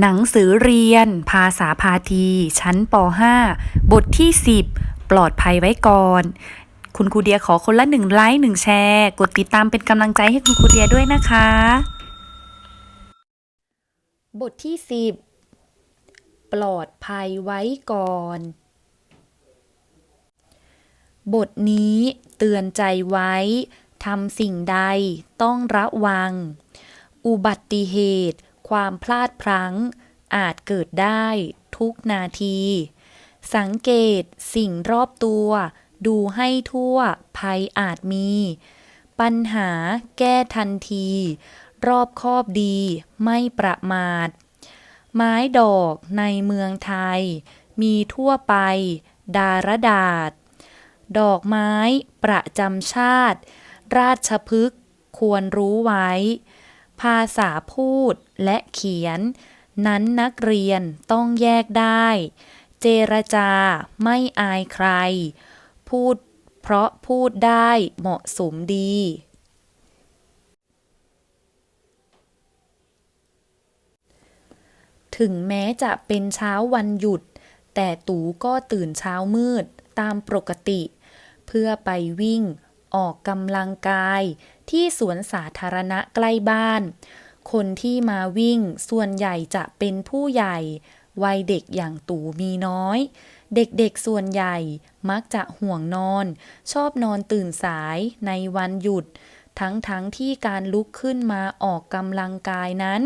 หนังสือเรียน ภาษาพาที ชั้นป .5 บทที่ 10 ปลอดภัยไว้ก่อน คุณครูเดียขอคนละหนึ่งไลค์หนึ่งแชร์ กดติดตามเป็นกำลังใจให้คุณครูเดียด้วยนะคะ บทที่ 10 ปลอดภัยไว้ก่อน บทนี้เตือนใจไว้ทำสิ่งใดต้องระวัง อุบัติเหตุ ความพลาดพลั้ง อาจเกิดได้ทุกนาที สังเกตสิ่งรอบตัว ดูให้ทั่วภัยอาจมี ปัญหาแก้ทันที รอบคอบดีไม่ประมาท ไม้ดอกในเมืองไทย มีทั่วไป ดารดาษ ดอกไม้ประจำชาติ ราชพฤกษ์ควรรู้ไว้ ภาษาพูดและเขียน นั้นนักเรียนต้องแยกได้ เจรจาไม่อายใคร พูดเพราะพูดได้เหมาะสมดี ถึงแม้จะเป็นเช้าวันหยุด แต่ตู่ก็ตื่นเช้ามืดตามปกติ เพื่อไปวิ่ง ออกกำลังกาย ที่สวนสาธารณะใกล้บ้าน คนที่มาวิ่งส่วนใหญ่จะเป็นผู้ใหญ่ วัยเด็กอย่างตู่มีน้อย เด็กๆส่วนใหญ่มักจะห่วงนอน ชอบนอนตื่นสายในวันหยุด ทั้งๆทที่การลุกขึ้นมาออกกำลังกายนั้น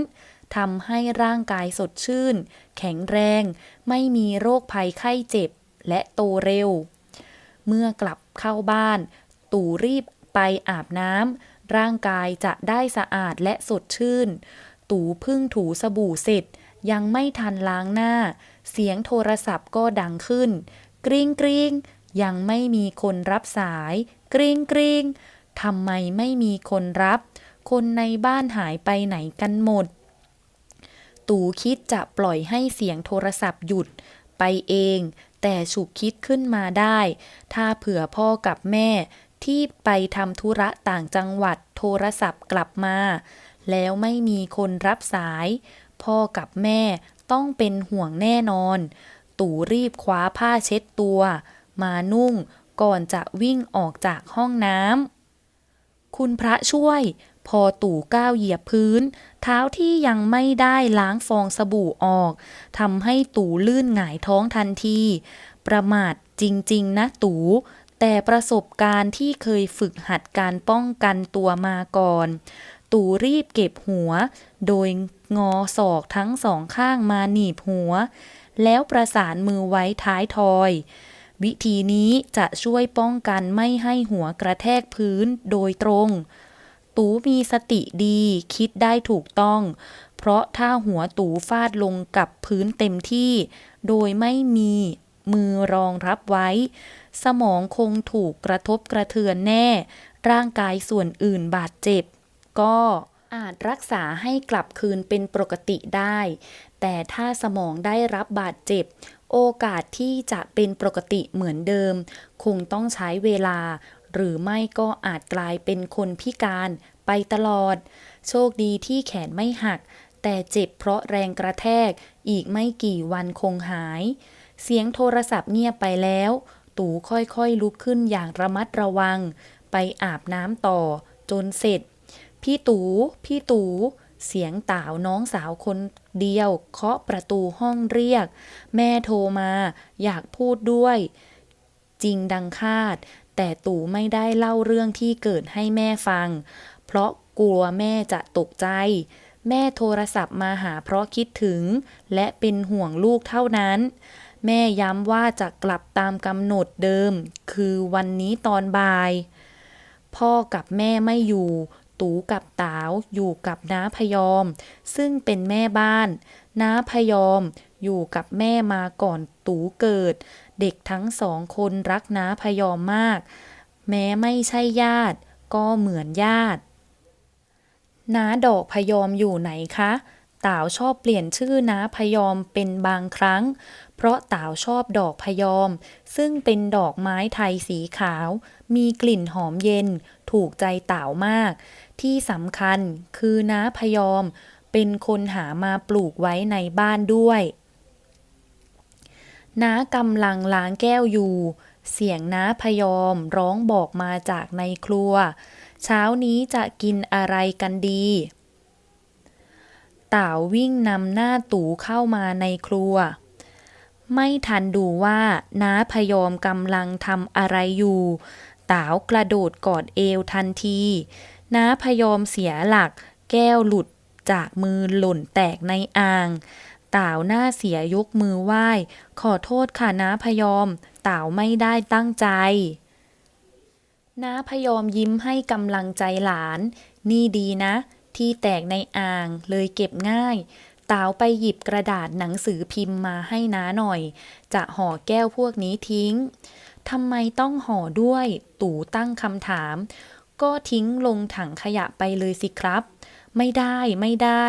ทำให้ร่างกายสดชื่น แข็งแรง ไม่มีโรคภัยไข้เจ็บ และโตเร็ว เมื่อกลับเข้าบ้าน ตู่รีบไปอาบน้ำร่างกายจะได้สะอาดและสดชื่น ตู่พึ่งถูสบู่เสร็จ ยังไม่ทันล้างหน้า เสียงโทรศัพท์ก็ดังขึ้น กริ๊งกริ๊งยังไม่มีคนรับสาย กริ๊งกริ๊งทำไมไม่มีคนรับ คนในบ้านหายไปไหนกันหมด ตู่คิดจะปล่อยให้เสียงโทรศัพท์หยุดไปเอง แต่ฉุกคิดขึ้นมาได้ ถ้าเผื่อพ่อกับแม่ ที่ไปทำธุระต่างจังหวัดโทรศัพท์กลับมา แล้วไม่มีคนรับสาย พ่อกับแม่ต้องเป็นห่วงแน่นอน ตู่รีบคว้าผ้าเช็ดตัว มานุ่งก่อนจะวิ่งออกจากห้องน้ำคุณพระช่วย พอตู่ก้าวเหยียบพื้น เท้าที่ยังไม่ได้ล้างฟองสบู่ออกทำให้ตู่ลื่นหงายท้องทันที ประมาทจริง ๆ นะตู่ แต่ประสบการณ์ที่เคยฝึกหัดการป้องกันตัวมาก่อน ตู่รีบเก็บหัว โดยงอศอกทั้งสองข้างมาหนีบหัว แล้วประสานมือไว้ท้ายทอย วิธีนี้จะช่วยป้องกันไม่ให้หัวกระแทกพื้นโดยตรง ตูมีสติดีคิดได้ถูกต้อง เพราะถ้าหัวตูฟาดลงกับพื้นเต็มที่ โดยไม่มี มือรองรับไว้ สมองคงถูกกระทบกระเทือนแน่ ร่างกายส่วนอื่นบาดเจ็บ ก็อาจรักษาให้กลับคืนเป็นปกติได้ แต่ถ้าสมองได้รับบาดเจ็บ โอกาสที่จะเป็นปกติเหมือนเดิม คงต้องใช้เวลา หรือไม่ก็อาจกลายเป็นคนพิการไปตลอด โชคดีที่แขนไม่หัก แต่เจ็บเพราะแรงกระแทกอีกไม่กี่วันคงหาย เสียงโทรศัพท์เงียบไปแล้ว ตู่ค่อยๆลุกขึ้นอย่างระมัดระวัง ไปอาบน้ำต่อ จนเสร็จ พี่ตู่ พี่ตู่ เสียงต่าวน้องสาวคนเดียว เคาะประตูห้องเรียก แม่โทรมา อยากพูดด้วย จริงดังคาด แต่ตู่ไม่ได้เล่าเรื่องที่เกิดให้แม่ฟัง เพราะกลัวแม่จะตกใจ แม่โทรศัพท์มาหาเพราะคิดถึง และเป็นห่วงลูกเท่านั้น แม่ย้ำว่าจะกลับตามกำหนดเดิม คือวันนี้ตอนบ่าย พ่อกับแม่ไม่อยู่ ตูกับตาวอยู่กับน้าพยอม ซึ่งเป็นแม่บ้าน น้าพยอมอยู่กับแม่มาก่อนตูเกิด เด็กทั้งสองคนรักน้าพยอมมาก แม้ไม่ใช่ญาติ ก็เหมือนญาติ น้าดอกพยอมอยู่ไหนคะต๋าวชอบเปลี่ยนชื่อน้าพยอมเป็นบางครั้ง เพราะต๋าวชอบดอกพยอม ซึ่งเป็นดอกไม้ไทยสีขาว มีกลิ่นหอมเย็น ถูกใจต๋าวมาก ที่สำคัญคือน้าพยอม เป็นคนหามาปลูกไว้ในบ้านด้วยน้ากำลังล้างแก้วอยู่ เสียงน้าพยอมร้องบอกมาจากในครัว เช้านี้จะกินอะไรกันดีต่าววิ่งนำหน้าตู่เข้ามาในครัว ไม่ทันดูว่าน้าพยอมกำลังทำอะไรอยู่ ตาวกระโดดกอดเอวทันทีน้าพยอมเสียหลัก แก้วหลุดจากมือหล่นแตกในอ่างต่าวหน้าเสียยกมือไหว้ ขอโทษค่ะน้าพยอมต่าวไม่ได้ตั้งใจ น้าพยอมยิ้มให้กำลังใจหลาน นี่ดีนะ ที่แตกในอ่างเลยเก็บง่าย ต๋าวไปหยิบกระดาษหนังสือพิมพ์มาให้น้าหน่อย จะห่อแก้วพวกนี้ทิ้งทำไมต้องห่อด้วย ตู่ตั้งคำถาม ก็ทิ้งลงถังขยะไปเลยสิครับ ไม่ได้ไม่ได้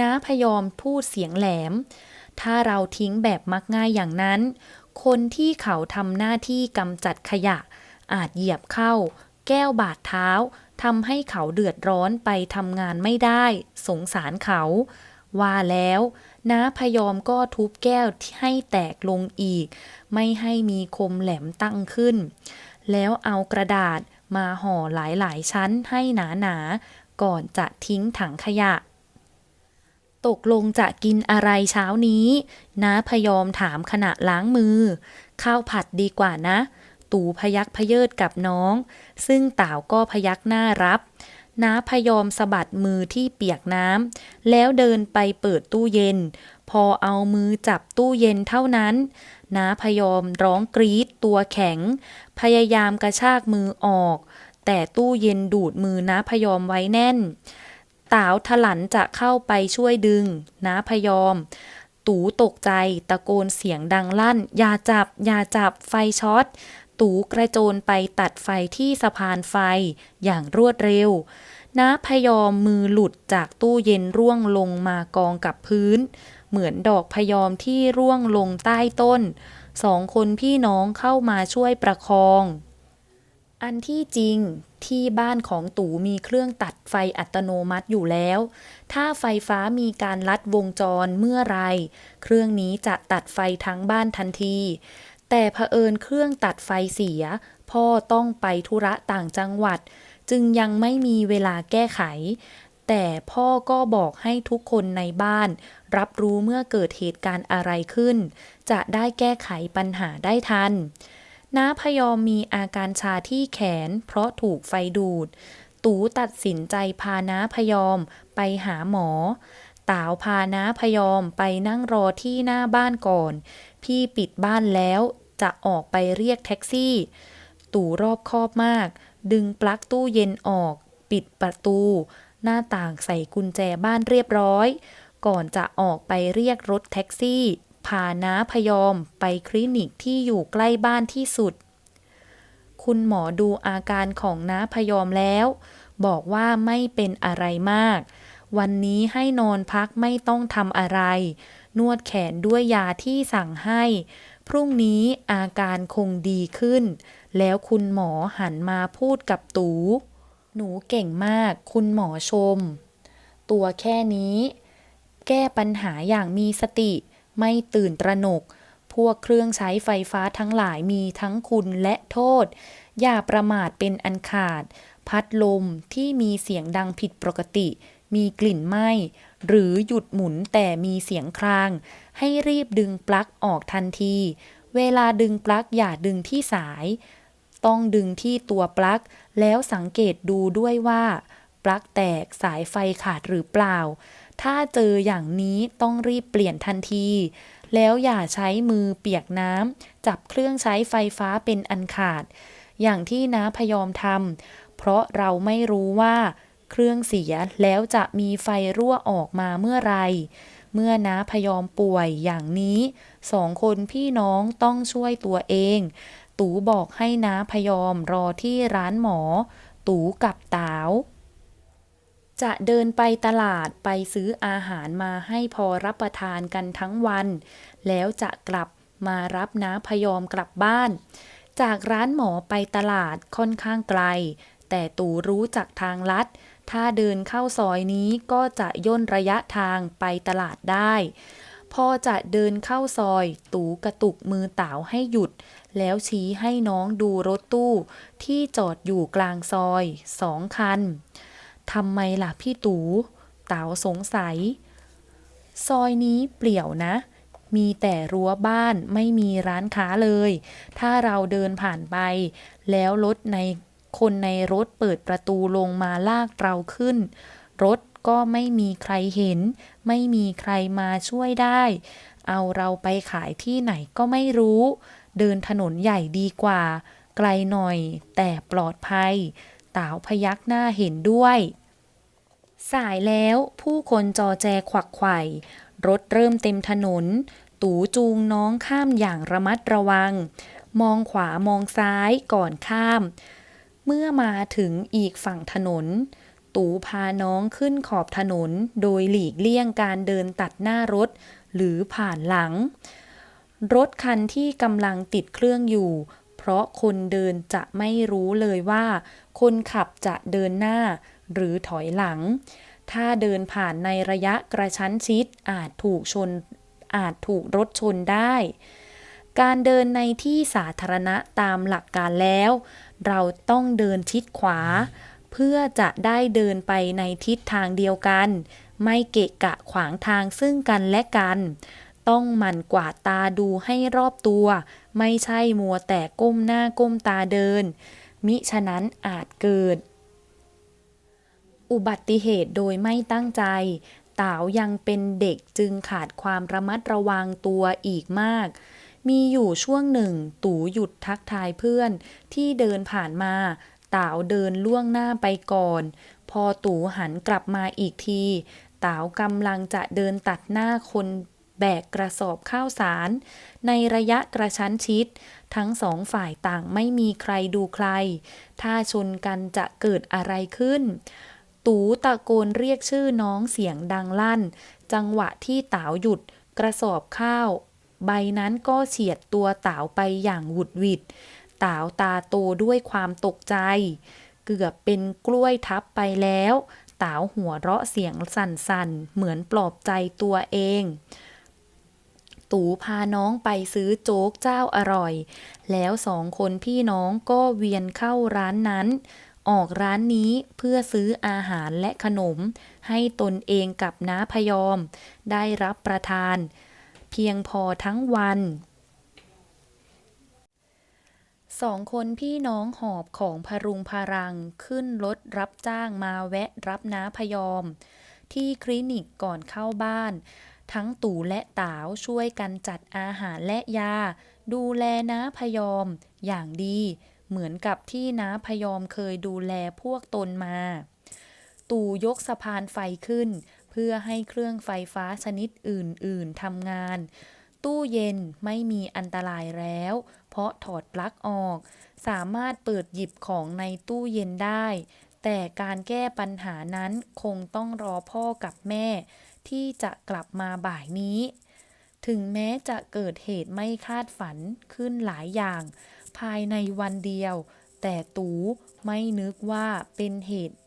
น้าพยอมพูดเสียงแหลม ถ้าเราทิ้งแบบมักง่ายอย่างนั้น คนที่เขาทำหน้าที่กำจัดขยะ อาจเหยียบเข้า แก้วบาดเท้าทำให้เขาเดือดร้อนไปทำงานไม่ได้ สงสารเขา ว่าแล้วน้าพยอมก็ทุบแก้วให้แตกลงอีก ไม่ให้มีคมแหลมตั้งขึ้น แล้วเอากระดาษมาห่อหลายๆชั้นให้หนาๆ ก่อนจะทิ้งถังขยะ ตกลงจะกินอะไรเช้านี้น้าพยอมถามขณะล้างมือ ข้าวผัดดีกว่านะ ตู่พยักพเยิดกับน้อง ซึ่งต่าวก็พยักหน้ารับ น้าพยอมสะบัดมือที่เปียกน้ำแล้วเดินไปเปิดตู้เย็น พอเอามือจับตู้เย็นเท่านั้น น้าพยอมร้องกรีดตัวแข็ง พยายามกระชากมือออก แต่ตู้เย็นดูดมือน้าพยอมไว้แน่นต๋าวถลันจะเข้าไปช่วยดึง น้าพยอม ตูตกใจตะโกนเสียงดังลั่น อย่าจับ อย่าจับไฟช็อต ตูกระโจนไปตัดไฟที่สะพานไฟอย่างรวดเร็วน้าพยอมมือหลุดจากตู้เย็นร่วงลงมากองกับพื้น เหมือนดอกพยอมที่ร่วงลงใต้ต้น สองคนพี่น้องเข้ามาช่วยประคอง อันที่จริงที่บ้านของตู่มีเครื่องตัดไฟอัตโนมัติอยู่แล้ว ถ้าไฟฟ้ามีการลัดวงจรเมื่อไร เครื่องนี้จะตัดไฟทั้งบ้านทันที แต่เผอิญเครื่องตัดไฟเสีย พ่อต้องไปธุระต่างจังหวัด จึงยังไม่มีเวลาแก้ไข แต่พ่อก็บอกให้ทุกคนในบ้าน รับรู้เมื่อเกิดเหตุการณ์อะไรขึ้น จะได้แก้ไขปัญหาได้ทันน้าพยอมมีอาการชาที่แขน เพราะถูกไฟดูด ตูตัดสินใจพาน้าพยอมไปหาหมอ ตาวพาน้าพยอมไปนั่งรอที่หน้าบ้านก่อน พี่ปิดบ้านแล้ว จะออกไปเรียกแท็กซี่ ตู่รอบคอบมาก ดึงปลั๊กตู้เย็นออก ปิดประตู หน้าต่างใส่กุญแจบ้านเรียบร้อย ก่อนจะออกไปเรียกรถแท็กซี่พาน้าพยอมไปคลินิกที่อยู่ใกล้บ้านที่สุด คุณหมอดูอาการของน้าพยอมแล้ว บอกว่าไม่เป็นอะไรมาก วันนี้ให้นอนพักไม่ต้องทำอะไร นวดแขนด้วยยาที่สั่งให้ พรุ่งนี้อาการคงดีขึ้น แล้วคุณหมอหันมาพูดกับตู หนูเก่งมาก คุณหมอชม ตัวแค่นี้ แก้ปัญหาอย่างมีสติ ไม่ตื่นตระหนก พวกเครื่องใช้ไฟฟ้าทั้งหลายมีทั้งคุณและโทษ อย่าประมาทเป็นอันขาด พัดลมที่มีเสียงดังผิดปกติ มีกลิ่นไหม้ หรือหยุดหมุนแต่มีเสียงคราง ให้รีบดึงปลั๊กออกทันที เวลาดึงปลั๊กอย่าดึงที่สาย ต้องดึงที่ตัวปลั๊กแล้วสังเกตดูด้วยว่า ปลั๊กแตกสายไฟขาดหรือเปล่า ถ้าเจออย่างนี้ต้องรีบเปลี่ยนทันที แล้วอย่าใช้มือเปียกน้ำจับเครื่องใช้ไฟฟ้าเป็นอันขาด อย่างที่น้าพยอมทำเพราะเราไม่รู้ว่า เครื่องเสียแล้วจะมีไฟรั่วออกมาเมื่อไร เมื่อน้าพยอมป่วยอย่างนี้สองคนพี่น้องต้องช่วยตัวเอง ตูบอกให้น้าพยอมรอที่ร้านหมอ ตูกับต๋าวจะเดินไปตลาดไปซื้ออาหารมาให้พอรับประทานกันทั้งวัน แล้วจะกลับมารับน้าพยอมกลับบ้าน จากร้านหมอไปตลาดค่อนข้างไกล แต่ตู่รู้จักทางลัด ถ้าเดินเข้าซอยนี้ก็จะย่นระยะทางไปตลาดได้ พอจะเดินเข้าซอย ตูกระตุกมือเต๋าให้หยุด แล้วชี้ให้น้องดูรถตู้ ที่จอดอยู่กลางซอยสองคันทำไมล่ะพี่ตูเต๋าสงสัย ซอยนี้เปลี่ยวนะ มีแต่รั้วบ้านไม่มีร้านค้าเลย ถ้าเราเดินผ่านไป แล้วรถใน คนในรถเปิดประตูลงมาลากเราขึ้น รถก็ไม่มีใครเห็น ไม่มีใครมาช่วยได้ เอาเราไปขายที่ไหนก็ไม่รู้ เดินถนนใหญ่ดีกว่า ไกลหน่อย แต่ปลอดภัยต๋าพยักหน้าเห็นด้วย สายแล้วผู้คนจอแจขวักไขว่รถเริ่มเต็มถนน ตูจูงน้องข้ามอย่างระมัดระวัง มองขวามองซ้ายก่อนข้าม เมื่อมาถึงอีกฝั่งถนน ตูพาน้องขึ้นขอบถนนโดยหลีกเลี่ยงการเดินตัดหน้ารถ หรือผ่านหลัง รถคันที่กำลังติดเครื่องอยู่ เพราะคนเดินจะไม่รู้เลยว่า คนขับจะเดินหน้าหรือถอยหลัง ถ้าเดินผ่านในระยะกระชั้นชิดอาจถูกชนอาจถูกรถชนได้ การเดินในที่สาธารณะตามหลักการแล้ว เราต้องเดินชิดขวา เพื่อจะได้เดินไปในทิศทางเดียวกัน ไม่เกะกะขวางทางซึ่งกันและกัน ต้องหมั่นกวาดตาดูให้รอบตัว ไม่ใช่มัวแต่ก้มหน้าก้มตาเดิน มิฉะนั้นอาจเกิด อุบัติเหตุโดยไม่ตั้งใจเต๋ายังเป็นเด็กจึงขาดความระมัดระวังตัวอีกมาก มีอยู่ช่วงหนึ่ง ตู่หยุดทักทายเพื่อน ที่เดินผ่านมาต๋าเดินล่วงหน้าไปก่อน พอตู่หันกลับมาอีกทีต๋ากำลังจะเดินตัดหน้าคนแบกกระสอบข้าวสาร ในระยะกระชั้นชิด ทั้งสองฝ่ายต่างไม่มีใครดูใคร ถ้าชนกันจะเกิดอะไรขึ้น ตูตะโกนเรียกชื่อน้องเสียงดังลั่น จังหวะที่ต๋าหยุด กระสอบข้าว ใบนั้นก็เฉียดตัวเต๋าไปอย่างหวุดหวิดเต๋าตาโตด้วยความตกใจ เกือบเป็นกล้วยทับไปแล้วเต๋าหัวเราะเสียงสั่นๆ เหมือนปลอบใจตัวเองตูพาน้องไปซื้อโจ๊กเจ้าอร่อย แล้วสองคนพี่น้องก็เวียนเข้าร้านนั้น ออกร้านนี้เพื่อซื้ออาหารและขนม ให้ตนเองกับน้าพยอม ได้รับประทาน เพียงพอทั้งวันสองคนพี่น้องหอบของพรุงพารังขึ้นรถรับจ้างมาแวะรับน้าพยอม ที่คลินิกก่อนเข้าบ้าน ทั้งตู่และต๋าวช่วยกันจัดอาหารและยา ดูแลน้าพยอม อย่างดี เหมือนกับที่น้าพยอมเคยดูแลพวกตนมา ตู่ยกสะพานไฟขึ้น เพื่อให้เครื่องไฟฟ้าชนิดอื่น ๆทำงาน ตู้เย็นไม่มีอันตรายแล้ว เพราะถอดปลั๊กออก สามารถเปิดหยิบของในตู้เย็นได้ แต่การแก้ปัญหานั้นคงต้องรอพ่อกับแม่ ที่จะกลับมาบ่ายนี้ ถึงแม้จะเกิดเหตุไม่คาดฝันขึ้นหลายอย่าง ภายในวันเดียว แต่ตูไม่นึกว่าเป็นเหตุ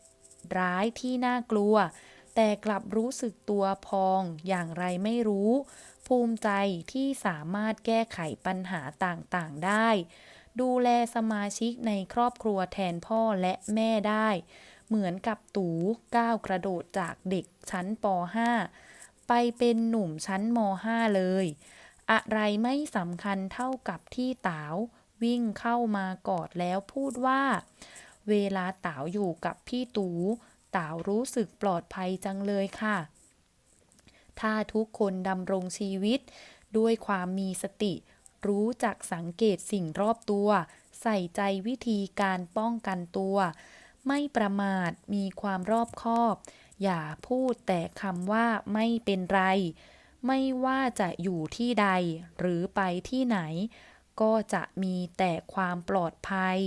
ร้ายที่น่ากลัว แต่กลับรู้สึกตัวพองอย่างไรไม่รู้ ภูมิใจที่สามารถแก้ไขปัญหาต่างๆได้ ดูแลสมาชิกในครอบครัวแทนพ่อและแม่ได้ เหมือนกับตูก้าวกระโดดจากเด็กชั้นป .5 ไปเป็นหนุ่มชั้นม .5 เลย อะไรไม่สำคัญเท่ากับที่ต๋าววิ่งเข้ามากอดแล้วพูดว่า เวลาต๋าวอยู่กับพี่ตู ต๋าวรู้สึกปลอดภัยจังเลยค่ะ ถ้าทุกคนดำรงชีวิต ด้วยความมีสติ รู้จักสังเกตสิ่งรอบตัว ใส่ใจวิธีการป้องกันตัว ไม่ประมาทมีความรอบคอบ อย่าพูดแต่คำว่าไม่เป็นไร ไม่ว่าจะอยู่ที่ใดหรือไปที่ไหน ก็จะมีแต่ความปลอดภัย